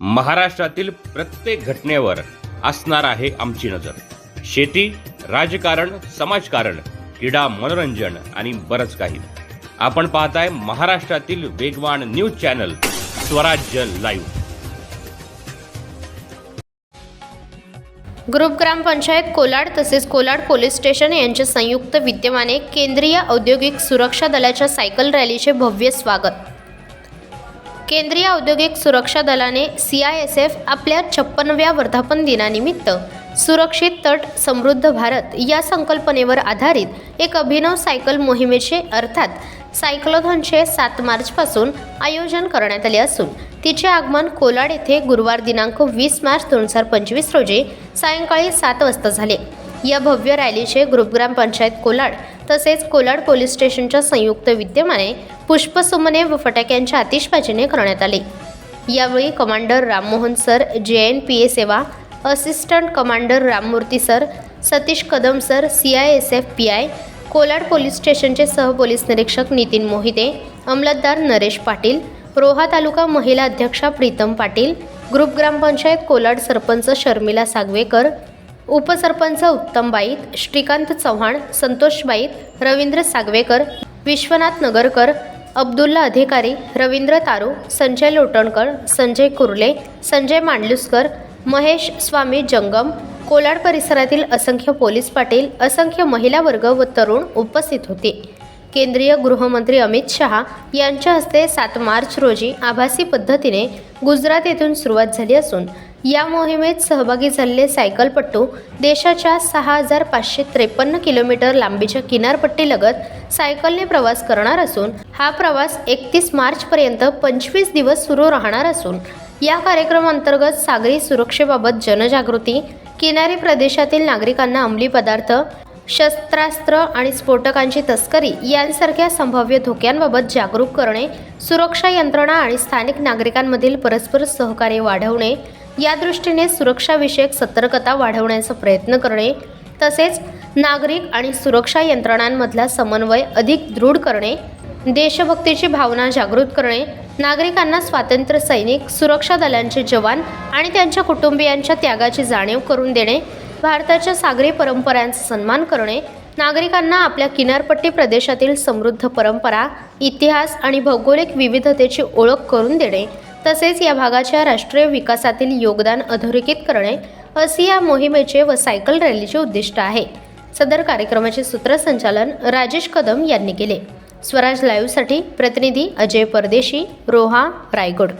महाराष्ट्रातील प्रत्येक घटनेवर असणार आहे आमची नजर. शेती राजकारण समाजकारण क्रीडा मनोरंजन आणि बरंच काही. आपण पाहताय महाराष्ट्रातील वेगवान news channel Swarajya live. Group ग्रामपंचायत कोलाड तसेच कोलाड पोलीस स्टेशन यांच्या संयुक्त विद्यमाने केंद्रीय औद्योगिक सुरक्षा दलाच्या सायकल रॅलीचे भव्य स्वागत. केंद्रीय औद्योगिक सुरक्षा दलाने सी आय एस एफ आपल्या छप्पनव्या वर्धापन दिनानिमित्त सुरक्षित तट समृद्ध भारत या संकल्पनेवर आधारित एक अभिनव सायकल मोहिमेचे अर्थात सायक्लोथॉनचे सात मार्चपासून आयोजन करण्यात आले असून तिचे आगमन कोलाड येथे गुरुवार दिनांक वीस मार्च दोन हजार पंचवीस रोजी सायंकाळी सात वाजता झाले. या भव्य रॅलीचे ग्रुप ग्रामपंचायत कोलाड तसेच कोलाड पोलीस स्टेशनच्या संयुक्त विद्यमाने पुष्पसुमने व फटाक्यांच्या आतिषबाजीने करण्यात आले. यावेळी commander Rammohan sir J N P A सेवा assistant commander Ramamurthy sir Satish Kadam sir C I S F P I Kolad police स्टेशनचे सहपोलीस निरीक्षक नितीन मोहिते अंमलदार नरेश पाटील रोहा तालुका महिला अध्यक्षा प्रीतम पाटील ग्रुप ग्रामपंचायत कोलाड सरपंच शर्मिला सागवेकर उपसरपंच उत्तम बाईत श्रीकांत चव्हाण संतोष बाईत रवींद्र सागवेकर विश्वनाथ नगरकर अब्दुल्ला अधिकारी रवींद्र तारू संजय लोटणकर संजय कुर्ले संजय मांडलुसकर महेश स्वामी जंगम कोलाड परिसरातील असंख्य पोलीस पाटील असंख्य महिला वर्ग व तरुण उपस्थित होते. केंद्रीय गृहमंत्री अमित शहा यांच्या हस्ते सात मार्च रोजी आभासी पद्धतीने गुजरात येथून सुरुवात झाली असून या मोहिमेत सहभागी झालेले सायकलपट्टू देशाच्या सहा हजार पाचशे त्रेपन्न किलोमीटर लांबीच्या किनारपट्टीलगत सायकलने प्रवास करणार असून हा प्रवास एकतीस मार्चपर्यंत पंचवीस दिवस सुरू राहणार असून या कार्यक्रमांतर्गत सागरी सुरक्षेबाबत जनजागृती किनारी प्रदेशातील नागरिकांना अंमली पदार्थ शस्त्रास्त्र आणि स्फोटकांची तस्करी यांसारख्या संभाव्य धोक्यांबाबत जागरूक करणे सुरक्षा यंत्रणा आणि स्थानिक नागरिकांमधील परस्पर सहकार्य वाढवणे या दृष्टीने सुरक्षाविषयक सतर्कता वाढवण्याचा प्रयत्न करणे तसेच नागरिक आणि सुरक्षा यंत्रणांमधला समन्वय अधिक दृढ करणे देशभक्तीची भावना जागृत करणे नागरिकांना स्वातंत्र्य सैनिक सुरक्षा दलांचे जवान आणि त्यांच्या कुटुंबियांच्या त्यागाची जाणीव करून देणे भारताच्या सागरी परंपरांचा सन्मान करणे नागरिकांना आपल्या किनारपट्टी प्रदेशातील समृद्ध परंपरा इतिहास आणि भौगोलिक विविधतेची ओळख करून देणे तसेच या भागाच्या राष्ट्रीय विकासातील योगदान अधोरेखित करणे असे या मोहिमेचे व सायकल रॅलीचे उद्दिष्ट आहे. सदर कार्यक्रमाचे सूत्रसंचालन राजेश कदम यांनी केले. स्वराज लाईव्हसाठी प्रतिनिधी अजय परदेशी रोहा रायगड.